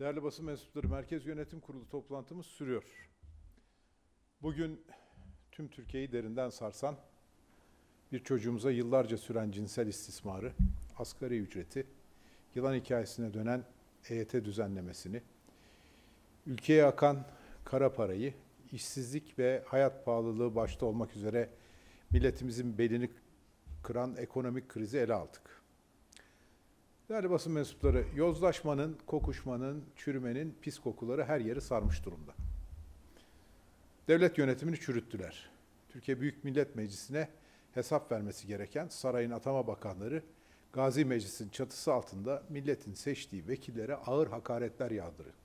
Değerli basın mensupları, Merkez Yönetim Kurulu toplantımız sürüyor. Bugün tüm Türkiye'yi derinden sarsan bir çocuğumuza yıllarca süren cinsel istismarı, asgari ücreti, yılan hikayesine dönen EYT düzenlemesini, ülkeye akan kara parayı, işsizlik ve hayat pahalılığı başta olmak üzere milletimizin belini kıran ekonomik krizi ele aldık. Değerli basın mensupları, yozlaşmanın, kokuşmanın, çürümenin pis kokuları her yeri sarmış durumda. Devlet yönetimini çürüttüler. Türkiye Büyük Millet Meclisi'ne hesap vermesi gereken sarayın atama bakanları Gazi Meclis'in çatısı altında milletin seçtiği vekillere ağır hakaretler yağdırıyor.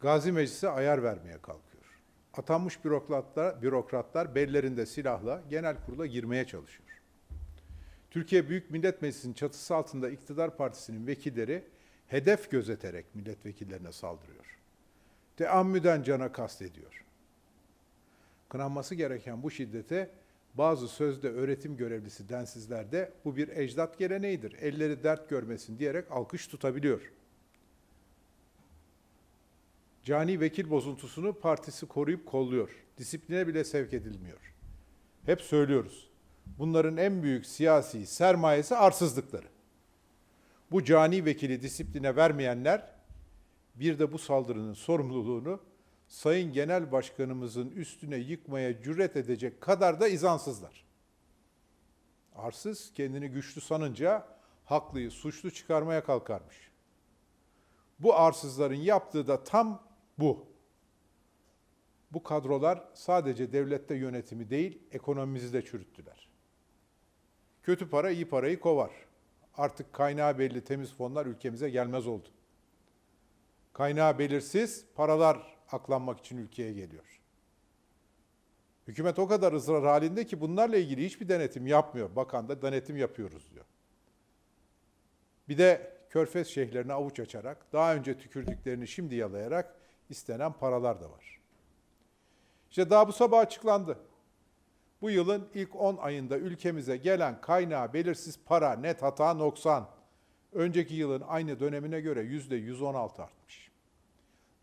Gazi Meclis'e ayar vermeye kalkıyor. Atanmış bürokratlar, bürokratlar bellerinde silahla genel kurula girmeye çalışıyor. Türkiye Büyük Millet Meclisi'nin çatısı altında iktidar partisinin vekilleri hedef gözeterek milletvekillerine saldırıyor. Teammüden cana kastediyor. Kınanması gereken bu şiddete bazı sözde öğretim görevlisi densizler de bu bir ecdat geleneğidir, elleri dert görmesin diyerek alkış tutabiliyor. Cani vekil bozuntusunu partisi koruyup kolluyor. Disipline bile sevk edilmiyor. Hep söylüyoruz. Bunların en büyük siyasi sermayesi arsızlıkları. Bu cani vekili disipline vermeyenler bir de bu saldırının sorumluluğunu Sayın Genel Başkanımızın üstüne yıkmaya cüret edecek kadar da izansızlar. Arsız kendini güçlü sanınca haklıyı suçlu çıkarmaya kalkarmış. Bu arsızların yaptığı da tam bu. Bu kadrolar sadece devlette yönetimi değil, ekonomimizi de çürüttüler. Kötü para iyi parayı kovar. Artık kaynağı belli temiz fonlar ülkemize gelmez oldu. Kaynağı belirsiz paralar aklanmak için ülkeye geliyor. Hükümet o kadar ısrar halinde ki bunlarla ilgili hiçbir denetim yapmıyor. Bakan da denetim yapıyoruz diyor. Bir de körfez şeyhlerine avuç açarak, daha önce tükürdüklerini şimdi yalayarak istenen paralar da var. İşte daha bu sabah açıklandı. Bu yılın ilk 10 ayında ülkemize gelen kaynağı belirsiz para, net hata noksan, önceki yılın aynı dönemine göre yüzde 116 artmış.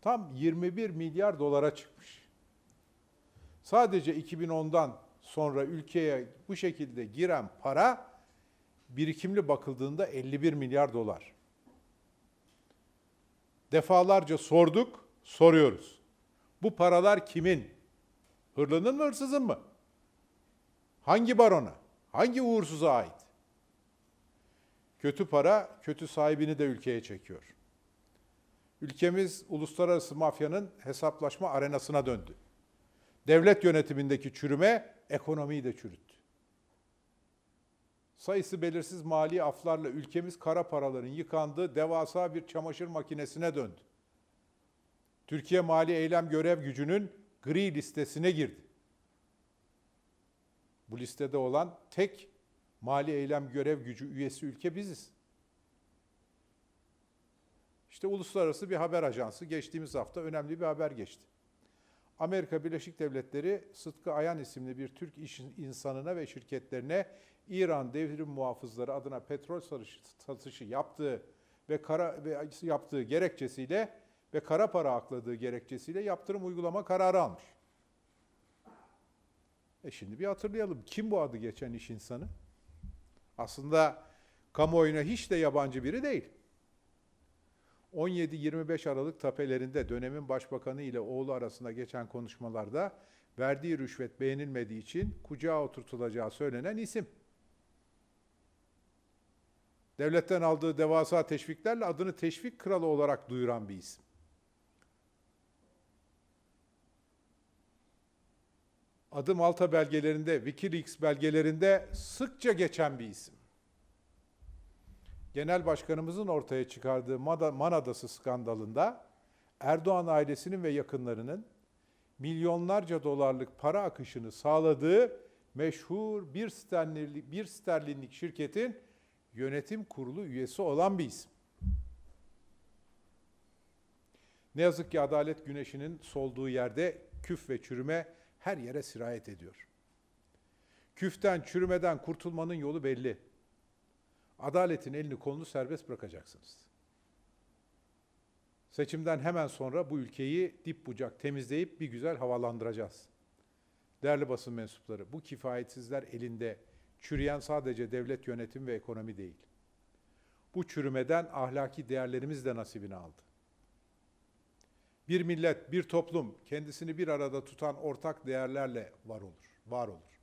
Tam 21 milyar dolara çıkmış. Sadece 2010'dan sonra ülkeye bu şekilde giren para birikimli bakıldığında 51 milyar dolar. Defalarca sorduk, soruyoruz. Bu paralar kimin? Hırlının mı hırsızın mı? Hangi barona? Hangi uğursuza ait? Kötü para, kötü sahibini de ülkeye çekiyor. Ülkemiz uluslararası mafyanın hesaplaşma arenasına döndü. Devlet yönetimindeki çürüme ekonomiyi de çürüttü. Sayısı belirsiz mali aflarla ülkemiz kara paraların yıkandığı devasa bir çamaşır makinesine döndü. Türkiye Mali Eylem Görev Gücü'nün gri listesine girdi. Bu listede olan tek mali eylem görev gücü üyesi ülke biziz. İşte uluslararası bir haber ajansı geçtiğimiz hafta önemli bir haber geçti. Amerika Birleşik Devletleri Sıtkı Ayan isimli bir Türk iş insanına ve şirketlerine İran devrim muhafızları adına petrol satışı yaptığı ve kara ve yaptığı gerekçesiyle ve kara para akladığı gerekçesiyle yaptırım uygulama kararı almış. E şimdi bir hatırlayalım. Kim bu adı geçen iş insanı? Aslında kamuoyuna hiç de yabancı biri değil. 17-25 Aralık tapelerinde dönemin başbakanı ile oğlu arasında geçen konuşmalarda verdiği rüşvet beğenilmediği için kucağa oturtulacağı söylenen isim. Devletten aldığı devasa teşviklerle adını teşvik kralı olarak duyuran bir isim. Adı Malta belgelerinde, Wikileaks belgelerinde sıkça geçen bir isim. Genel Başkanımızın ortaya çıkardığı Man Adası skandalında Erdoğan ailesinin ve yakınlarının milyonlarca dolarlık para akışını sağladığı meşhur bir sterlinlik, bir sterlinlik şirketin yönetim kurulu üyesi olan bir isim. Ne yazık ki adalet güneşinin solduğu yerde küf ve çürüme her yere sirayet ediyor. Küften, çürümeden kurtulmanın yolu belli. Adaletin elini kolunu serbest bırakacaksınız. Seçimden hemen sonra bu ülkeyi dip bucak temizleyip bir güzel havalandıracağız. Değerli basın mensupları, bu kifayetsizler elinde çürüyen sadece devlet yönetim ve ekonomi değil. Bu çürümeden ahlaki değerlerimiz de nasibini aldı. Bir millet, bir toplum kendisini bir arada tutan ortak değerlerle var olur, var olur.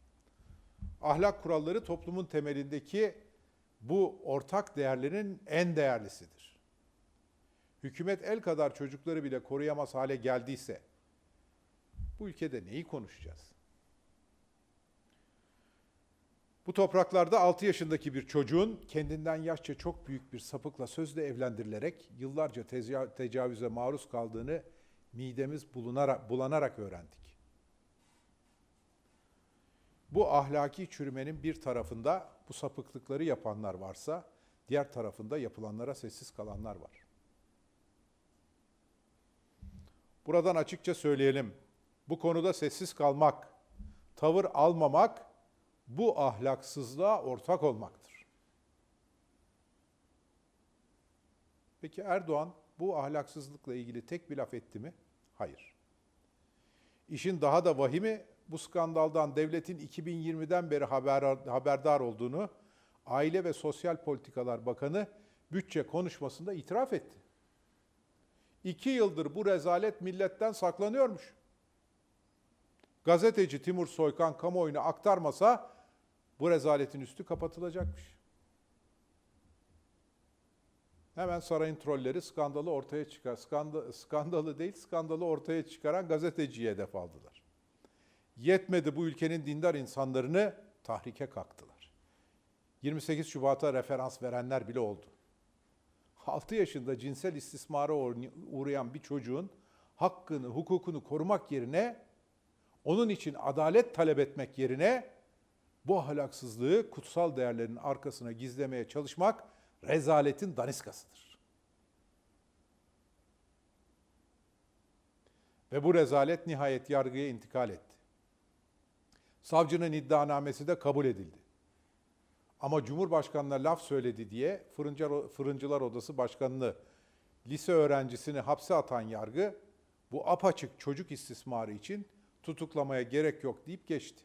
Ahlak kuralları toplumun temelindeki bu ortak değerlerin en değerlisidir. Hükümet el kadar çocukları bile koruyamaz hale geldiyse bu ülkede neyi konuşacağız? Bu topraklarda 6 yaşındaki bir çocuğun kendinden yaşça çok büyük bir sapıkla sözle evlendirilerek yıllarca tecavüze maruz kaldığını midemiz bulunarak, bulanarak öğrendik. Bu ahlaki çürümenin bir tarafında bu sapıklıkları yapanlar varsa, diğer tarafında yapılanlara sessiz kalanlar var. Buradan açıkça söyleyelim. Bu konuda sessiz kalmak, tavır almamak bu ahlaksızlığa ortak olmaktır. Peki Erdoğan bu ahlaksızlıkla ilgili tek bir laf etti mi? Hayır. İşin daha da vahimi bu skandaldan devletin 2020'den beri haber, haberdar olduğunu Aile ve Sosyal Politikalar Bakanı bütçe konuşmasında itiraf etti. İki yıldır bu rezalet milletten saklanıyormuş. Gazeteci Timur Soykan kamuoyuna aktarmasa bu rezaletin üstü kapatılacakmış. Hemen sarayın trolleri skandalı ortaya çıkar. Skanda, skandalı değil, skandalı ortaya çıkaran gazeteciye hedef aldılar. Yetmedi bu ülkenin dindar insanlarını tahrike kalktılar. 28 Şubat'a referans verenler bile oldu. 6 yaşında cinsel istismara uğrayan bir çocuğun hakkını, hukukunu korumak yerine onun için adalet talep etmek yerine bu ahlaksızlığı kutsal değerlerin arkasına gizlemeye çalışmak rezaletin daniskasıdır. Ve bu rezalet nihayet yargıya intikal etti. Savcının iddianamesi de kabul edildi. Ama Cumhurbaşkanı'na laf söyledi diye Fırıncılar, Fırıncılar Odası Başkanı'nı lise öğrencisini hapse atan yargı bu apaçık çocuk istismarı için tutuklamaya gerek yok deyip geçti.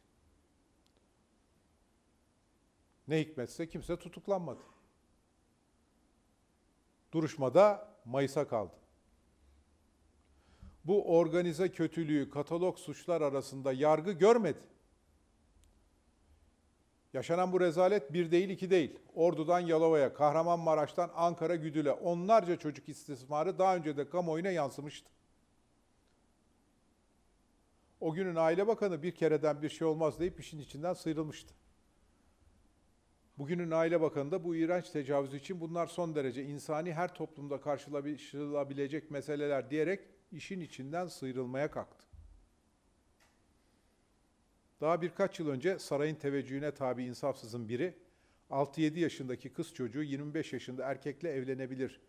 Ne hikmetse kimse tutuklanmadı. Duruşmada Mayıs'a kaldı. Bu organize kötülüğü katalog suçlar arasında yargı görmedi. Yaşanan bu rezalet bir değil iki değil. Ordu'dan Yalova'ya, Kahramanmaraş'tan Ankara Güdül'e onlarca çocuk istismarı daha önce de kamuoyuna yansımıştı. O günün Aile Bakanı bir kereden bir şey olmaz deyip işin içinden sıyrılmıştı. Bugünün Aile Bakanı da bu iğrenç tecavüz için bunlar son derece insani her toplumda karşılaşılabilecek meseleler diyerek işin içinden sıyrılmaya kalktı. Daha birkaç yıl önce sarayın teveccühüne tabi insafsızın biri 6-7 yaşındaki kız çocuğu 25 yaşında erkekle evlenebilir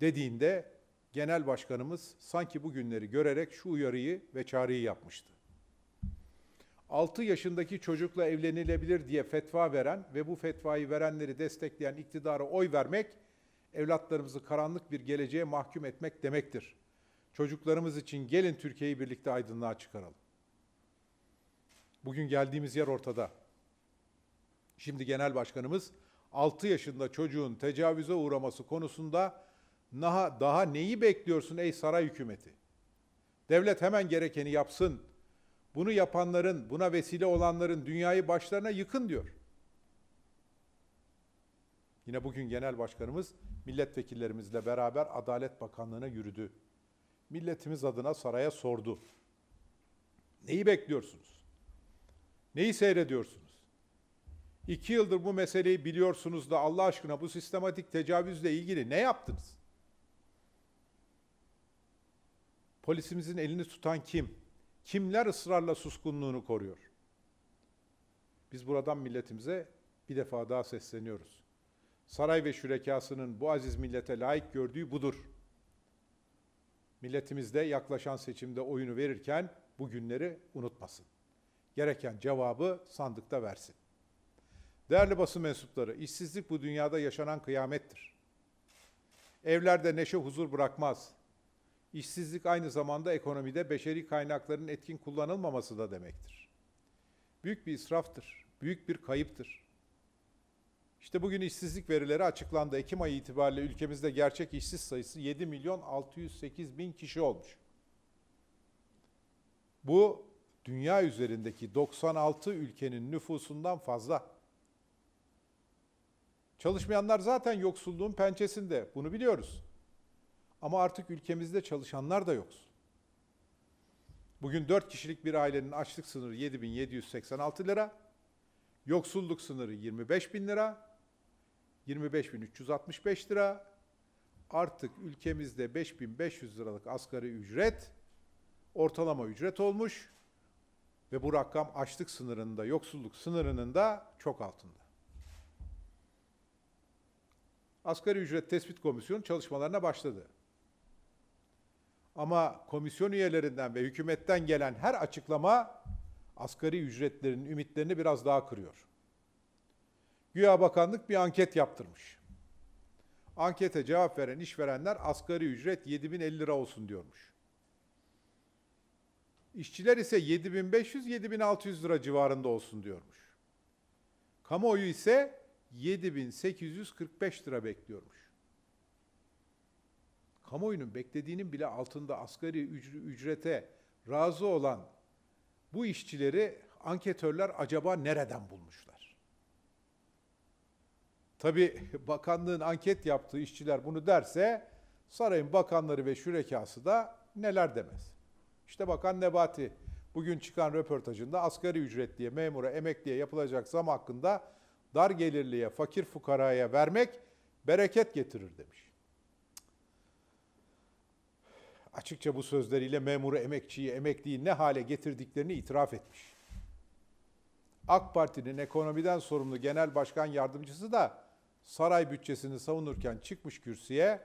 dediğinde genel başkanımız sanki bu günleri görerek şu uyarıyı ve çağrıyı yapmıştı. 6 yaşındaki çocukla evlenilebilir diye fetva veren ve bu fetvayı verenleri destekleyen iktidara oy vermek, evlatlarımızı karanlık bir geleceğe mahkum etmek demektir. Çocuklarımız için gelin Türkiye'yi birlikte aydınlığa çıkaralım. Bugün geldiğimiz yer ortada. Şimdi genel başkanımız 6 yaşında çocuğun tecavüze uğraması konusunda daha, daha neyi bekliyorsun ey saray hükümeti? Devlet hemen gerekeni yapsın. Bunu yapanların, buna vesile olanların dünyayı başlarına yıkın diyor. Yine bugün genel başkanımız milletvekillerimizle beraber Adalet Bakanlığı'na yürüdü. Milletimiz adına saraya sordu. Neyi bekliyorsunuz? Neyi seyrediyorsunuz? İki yıldır bu meseleyi biliyorsunuz da Allah aşkına bu sistematik tecavüzle ilgili ne yaptınız? Polisimizin elini tutan kim? Kimler ısrarla suskunluğunu koruyor? Biz buradan milletimize bir defa daha sesleniyoruz. Saray ve şürekasının bu aziz millete layık gördüğü budur. Milletimiz de yaklaşan seçimde oyunu verirken bu günleri unutmasın. Gereken cevabı sandıkta versin. Değerli basın mensupları, işsizlik bu dünyada yaşanan kıyamettir. Evlerde neşe huzur bırakmaz. İşsizlik aynı zamanda ekonomide beşeri kaynakların etkin kullanılmaması da demektir. Büyük bir israftır, büyük bir kayıptır. İşte bugün işsizlik verileri açıklandı. Ekim ayı itibariyle ülkemizde gerçek işsiz sayısı 7 milyon 608 bin kişi olmuş. Bu dünya üzerindeki 96 ülkenin nüfusundan fazla. Çalışmayanlar zaten yoksulluğun pençesinde. Bunu biliyoruz. Ama artık ülkemizde çalışanlar da yoksul. Bugün 4 kişilik bir ailenin açlık sınırı 7786 lira. Yoksulluk sınırı 25 bin lira. 25.365 lira. Artık ülkemizde 5500 liralık asgari ücret ortalama ücret olmuş ve bu rakam açlık sınırında, yoksulluk sınırının da çok altında. Asgari ücret tespit komisyonu çalışmalarına başladı. Ama komisyon üyelerinden ve hükümetten gelen her açıklama asgari ücretlerin ümitlerini biraz daha kırıyor. Güya bakanlık bir anket yaptırmış. Ankete cevap veren işverenler asgari ücret 7050 lira olsun diyormuş. İşçiler ise 7500-7600 lira civarında olsun diyormuş. Kamuoyu ise 7845 lira bekliyormuş. Kamuoyunun beklediğinin bile altında asgari ücrete razı olan bu işçileri anketörler acaba nereden bulmuşlar? Tabi bakanlığın anket yaptığı işçiler bunu derse sarayın bakanları ve şürekası da neler demez. İşte Bakan Nebati bugün çıkan röportajında asgari ücret diye memura, emekliye yapılacak zam hakkında dar gelirliye, fakir fukaraya vermek bereket getirir demiş. Açıkça bu sözleriyle memuru, emekçiyi, emekliyi ne hale getirdiklerini itiraf etmiş. AK Parti'nin ekonomiden sorumlu genel başkan yardımcısı da saray bütçesini savunurken çıkmış kürsüye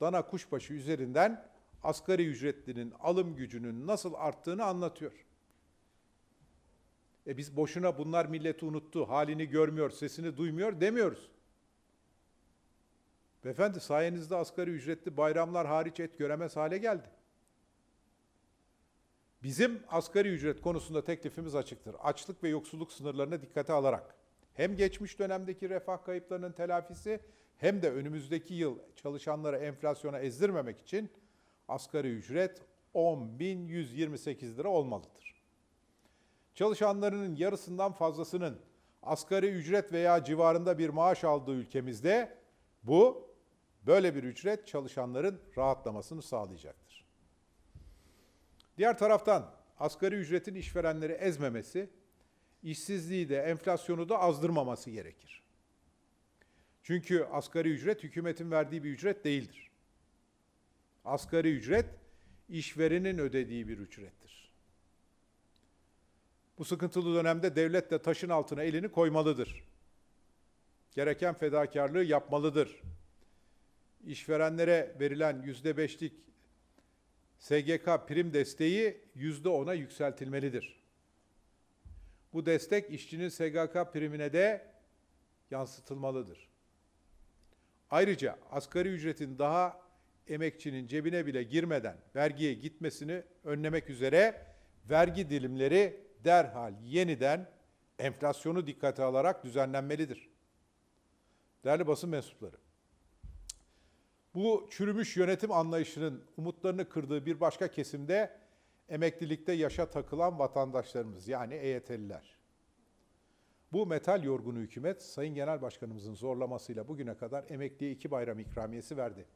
dana kuşbaşı üzerinden asgari ücretlinin alım gücünün nasıl arttığını anlatıyor. E biz boşuna bunlar milleti unuttu, halini görmüyor, sesini duymuyor demiyoruz. Beyefendi sayenizde asgari ücretli bayramlar hariç et göremez hale geldi. Bizim asgari ücret konusunda teklifimiz açıktır. Açlık ve yoksulluk sınırlarına dikkate alarak hem geçmiş dönemdeki refah kayıplarının telafisi hem de önümüzdeki yıl çalışanlara enflasyona ezdirmemek için asgari ücret 10.128 lira olmalıdır. Çalışanlarının yarısından fazlasının asgari ücret veya civarında bir maaş aldığı ülkemizde bu böyle bir ücret çalışanların rahatlamasını sağlayacaktır. Diğer taraftan asgari ücretin işverenleri ezmemesi, işsizliği de enflasyonu da azdırmaması gerekir. Çünkü asgari ücret hükümetin verdiği bir ücret değildir. Asgari ücret işverenin ödediği bir ücrettir. Bu sıkıntılı dönemde devlet de taşın altına elini koymalıdır. Gereken fedakarlığı yapmalıdır. İşverenlere verilen yüzde beşlik SGK prim desteği yüzde ona yükseltilmelidir. Bu destek işçinin SGK primine de yansıtılmalıdır. Ayrıca asgari ücretin daha emekçinin cebine bile girmeden vergiye gitmesini önlemek üzere vergi dilimleri derhal yeniden enflasyonu dikkate alarak düzenlenmelidir. Değerli basın mensupları, bu çürümüş yönetim anlayışının umutlarını kırdığı bir başka kesimde emeklilikte yaşa takılan vatandaşlarımız yani EYT'liler. Bu metal yorgunu hükümet Sayın Genel Başkanımızın zorlamasıyla bugüne kadar emekliye iki bayram ikramiyesi verdi.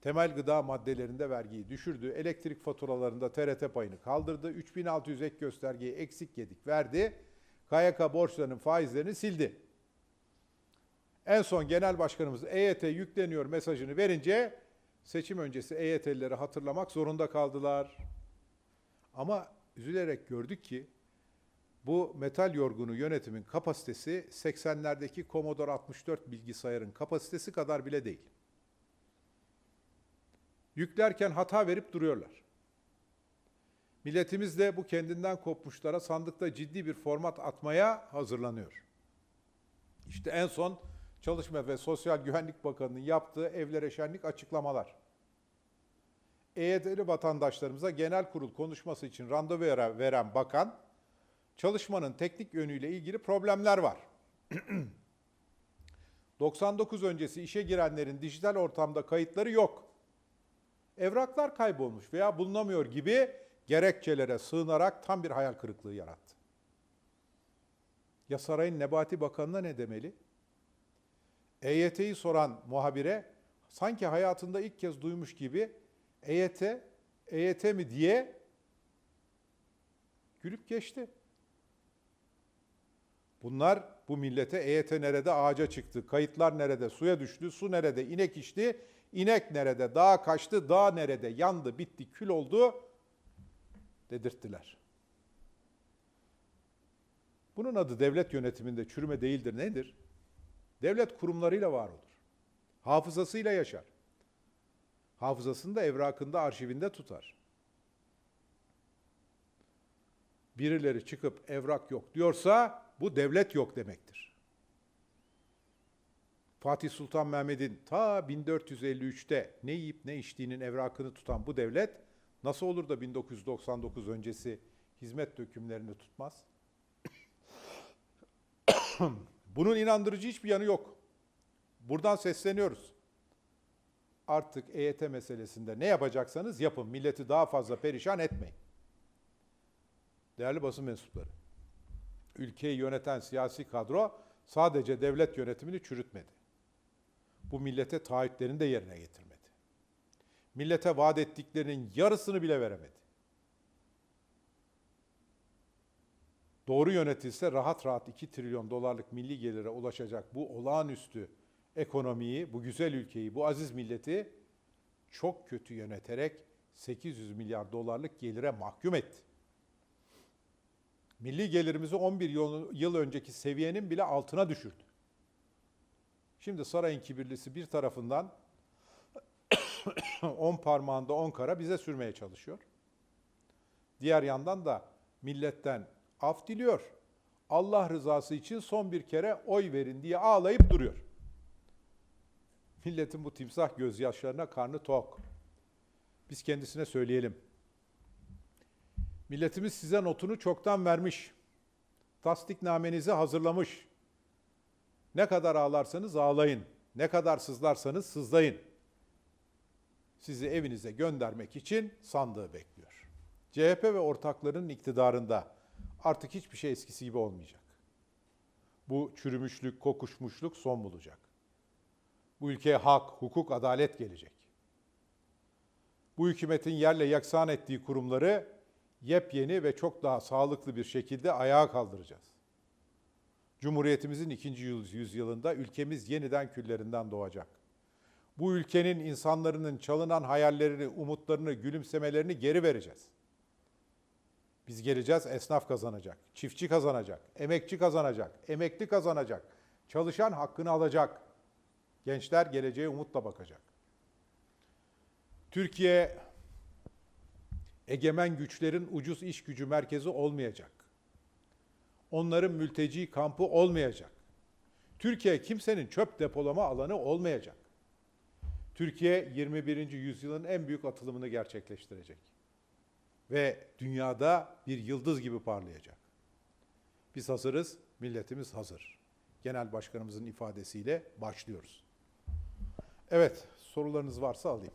Temel gıda maddelerinde vergiyi düşürdü. Elektrik faturalarında TRT payını kaldırdı. 3600 ek göstergeyi eksik yedik verdi. KYK borçlarının faizlerini sildi. En son genel başkanımız EYT yükleniyor mesajını verince seçim öncesi EYT'lileri hatırlamak zorunda kaldılar. Ama üzülerek gördük ki bu metal yorgunu yönetimin kapasitesi 80'lerdeki Commodore 64 bilgisayarın kapasitesi kadar bile değil. Yüklerken hata verip duruyorlar. Milletimiz de bu kendinden kopmuşlara sandıkta ciddi bir format atmaya hazırlanıyor. İşte en son Çalışma ve Sosyal Güvenlik Bakanı'nın yaptığı evlere şenlik açıklamalar. EYT'li vatandaşlarımıza genel kurul konuşması için randevu veren, bakan, çalışmanın teknik yönüyle ilgili problemler var. 99 öncesi işe girenlerin dijital ortamda kayıtları yok. Evraklar kaybolmuş veya bulunamıyor gibi gerekçelere sığınarak tam bir hayal kırıklığı yarattı. Ya sarayın Nebati Bakanı'na ne demeli? EYT'yi soran muhabire sanki hayatında ilk kez duymuş gibi EYT, EYT mi diye gülüp geçti. Bunlar bu millete EYT nerede ağaca çıktı, kayıtlar nerede suya düştü, su nerede inek içti, inek nerede dağa kaçtı, dağ nerede yandı, bitti, kül oldu dedirttiler. Bunun adı devlet yönetiminde çürüme değildir nedir? Devlet kurumlarıyla var olur. Hafızasıyla yaşar. Hafızasını da evrakında, arşivinde tutar. Birileri çıkıp evrak yok diyorsa bu devlet yok demektir. Fatih Sultan Mehmet'in ta 1453'te ne yiyip ne içtiğinin evrakını tutan bu devlet nasıl olur da 1999 öncesi hizmet dökümlerini tutmaz? Bunun inandırıcı hiçbir yanı yok. Buradan sesleniyoruz. Artık EYT meselesinde ne yapacaksanız yapın. Milleti daha fazla perişan etmeyin. Değerli basın mensupları, ülkeyi yöneten siyasi kadro sadece devlet yönetimini çürütmedi. Bu millete taahhütlerini de yerine getirmedi. Millete vaat ettiklerinin yarısını bile veremedi. Doğru yönetilse rahat rahat 2 trilyon dolarlık milli gelire ulaşacak bu olağanüstü ekonomiyi, bu güzel ülkeyi, bu aziz milleti çok kötü yöneterek 800 milyar dolarlık gelire mahkum etti. Milli gelirimizi 11 yıl, önceki seviyenin bile altına düşürdü. Şimdi sarayın kibirlisi bir tarafından 10 parmağında 10 kara bize sürmeye çalışıyor. Diğer yandan da milletten af diliyor. Allah rızası için son bir kere oy verin diye ağlayıp duruyor. Milletin bu timsah gözyaşlarına karnı tok. Biz kendisine söyleyelim. Milletimiz size notunu çoktan vermiş. Tasdiknamenizi hazırlamış. Ne kadar ağlarsanız ağlayın. Ne kadar sızlarsanız sızlayın. Sizi evinize göndermek için sandığı bekliyor. CHP ve ortaklarının iktidarında artık hiçbir şey eskisi gibi olmayacak. Bu çürümüşlük, kokuşmuşluk son bulacak. Bu ülkeye hak, hukuk, adalet gelecek. Bu hükümetin yerle yaksan ettiği kurumları yepyeni ve çok daha sağlıklı bir şekilde ayağa kaldıracağız. Cumhuriyetimizin ikinci yüzyılında ülkemiz yeniden küllerinden doğacak. Bu ülkenin insanların çalınan hayallerini, umutlarını, gülümsemelerini geri vereceğiz. Biz geleceğiz, esnaf kazanacak, çiftçi kazanacak, emekçi kazanacak, emekli kazanacak, çalışan hakkını alacak. Gençler geleceğe umutla bakacak. Türkiye egemen güçlerin ucuz iş gücü merkezi olmayacak. Onların mülteci kampı olmayacak. Türkiye kimsenin çöp depolama alanı olmayacak. Türkiye 21. yüzyılın en büyük atılımını gerçekleştirecek. Ve dünyada bir yıldız gibi parlayacak. Biz hazırız, milletimiz hazır. Genel Başkanımızın ifadesiyle başlıyoruz. Evet, sorularınız varsa alayım.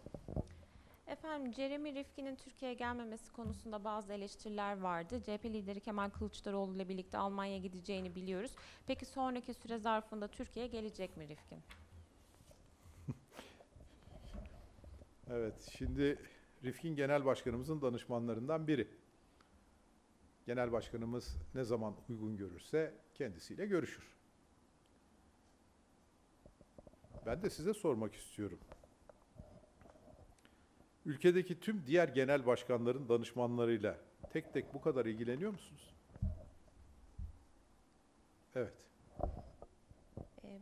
Efendim Jeremy Rifkin'in Türkiye'ye gelmemesi konusunda bazı eleştiriler vardı. CHP lideri Kemal Kılıçdaroğlu ile birlikte Almanya'ya gideceğini biliyoruz. Peki sonraki süre zarfında Türkiye'ye gelecek mi Rifkin? Evet, şimdi Rifkin Genel Başkanımızın danışmanlarından biri. Genel Başkanımız ne zaman uygun görürse kendisiyle görüşür. Ben de size sormak istiyorum. Ülkedeki tüm diğer genel başkanların danışmanlarıyla tek tek bu kadar ilgileniyor musunuz? Evet.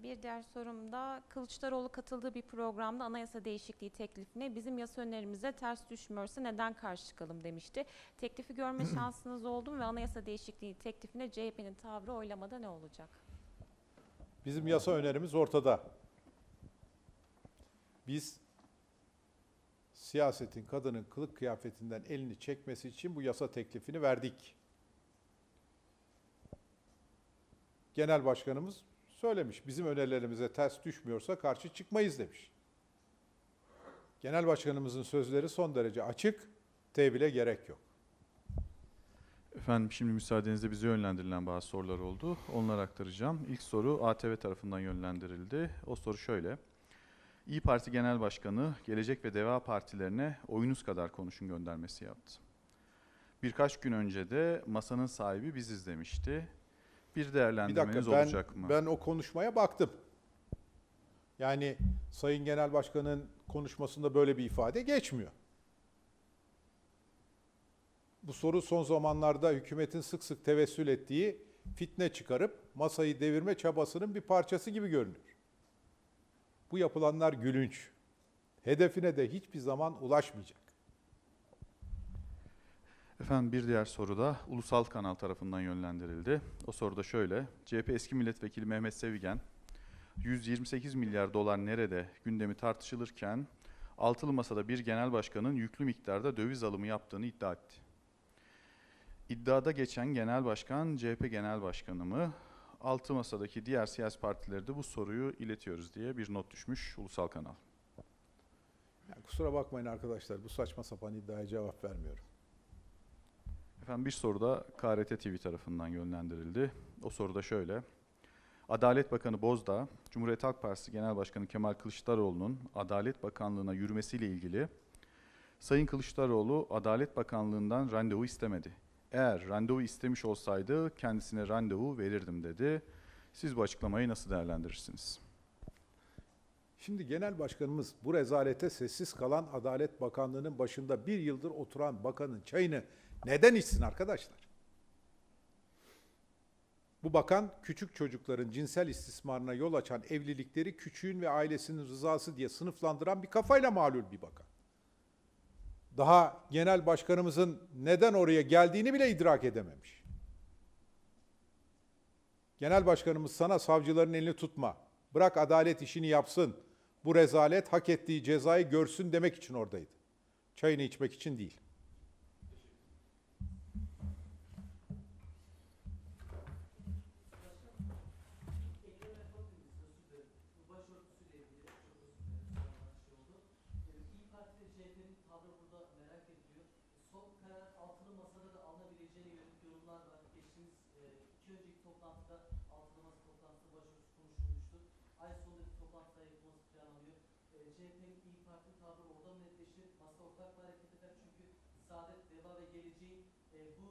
Bir diğer sorum da Kılıçdaroğlu katıldığı bir programda anayasa değişikliği teklifine bizim yasa önerimize ters düşmüyorsa neden karşı çıkalım demişti. Teklifi görme şansınız oldu mu ve anayasa değişikliği teklifine CHP'nin tavrı oylamada ne olacak? Bizim yasa önerimiz ortada. Biz siyasetin kadının kılık kıyafetinden elini çekmesi için bu yasa teklifini verdik. Genel Başkanımız söylemiş. Bizim önerilerimize ters düşmüyorsa karşı çıkmayız demiş. Genel Başkanımızın sözleri son derece açık. Tevhile gerek yok. Efendim şimdi müsaadenizle bize yönlendirilen bazı sorular oldu. Onları aktaracağım. İlk soru ATV tarafından yönlendirildi. O soru şöyle. İyi Parti Genel Başkanı Gelecek ve Deva Partilerine oyunuz kadar konuşun göndermesi yaptı. Birkaç gün önce de masanın sahibi biziz demişti. Bir Bir değerlendirmeniz dakika ben, olacak mı? ben o konuşmaya baktım. Yani Sayın Genel Başkan'ın konuşmasında böyle bir ifade geçmiyor. Bu soru son zamanlarda hükümetin sık sık tevessül ettiği fitne çıkarıp masayı devirme çabasının bir parçası gibi görünüyor. Bu yapılanlar gülünç. Hedefine de hiçbir zaman ulaşmayacak. Efendim bir diğer soru da Ulusal Kanal tarafından yönlendirildi. O soru da şöyle. CHP eski milletvekili Mehmet Sevigen 128 milyar dolar nerede gündemi tartışılırken altılı masada bir genel başkanın yüklü miktarda döviz alımı yaptığını iddia etti. İddiada geçen genel başkan CHP genel başkanı mı? Altı masadaki diğer siyasi partilere de bu soruyu iletiyoruz diye bir not düşmüş Ulusal Kanal. Yani kusura bakmayın arkadaşlar bu saçma sapan iddiaya cevap vermiyorum. Efendim bir soru da KRT TV tarafından yönlendirildi. O soru da şöyle. Adalet Bakanı Bozdağ, Cumhuriyet Halk Partisi Genel Başkanı Kemal Kılıçdaroğlu'nun Adalet Bakanlığı'na yürümesiyle ilgili Sayın Kılıçdaroğlu Adalet Bakanlığı'ndan randevu istemedi. Eğer randevu istemiş olsaydı kendisine randevu verirdim dedi. Siz bu açıklamayı nasıl değerlendirirsiniz? Şimdi Genel Başkanımız bu rezalete sessiz kalan Adalet Bakanlığı'nın başında bir yıldır oturan bakanın çayını neden içsin arkadaşlar? Bu bakan küçük çocukların cinsel istismarına yol açan evlilikleri küçüğün ve ailesinin rızası diye sınıflandıran bir kafayla malul bir bakan. Daha genel başkanımızın neden oraya geldiğini bile idrak edememiş. Genel başkanımız sana savcıların elini tutma. Bırak adalet işini yapsın. Bu rezalet hak ettiği cezayı görsün demek için oradaydı. Çayını içmek için değil. İyi Parti ve CHP'nin tavrı burada merak ediliyor. Son karar altılı masada da alınabileceğine yorumlar var. Geçtiğimiz e, iki önceki toplantıda altılı masa toplantısı başvurusu konuşulmuştu. Ay sonunda bir toplantı daha yapılması planlanıyor. E, CHP'nin İyi Parti tavrı orada netleşir? Masa ortak bir hareket eder çünkü Saadet, Deva ve Geleceğin e, bu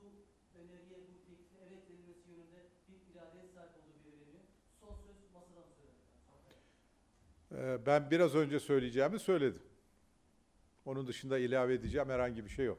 öneriye, bu teklife evet denilmesi yönünde bir iradeye sahip olduğu belirleniyor. Son söz masadan söylenir. Ee, Ben biraz önce söyleyeceğimi söyledim. Onun dışında ilave edeceğim herhangi bir şey yok.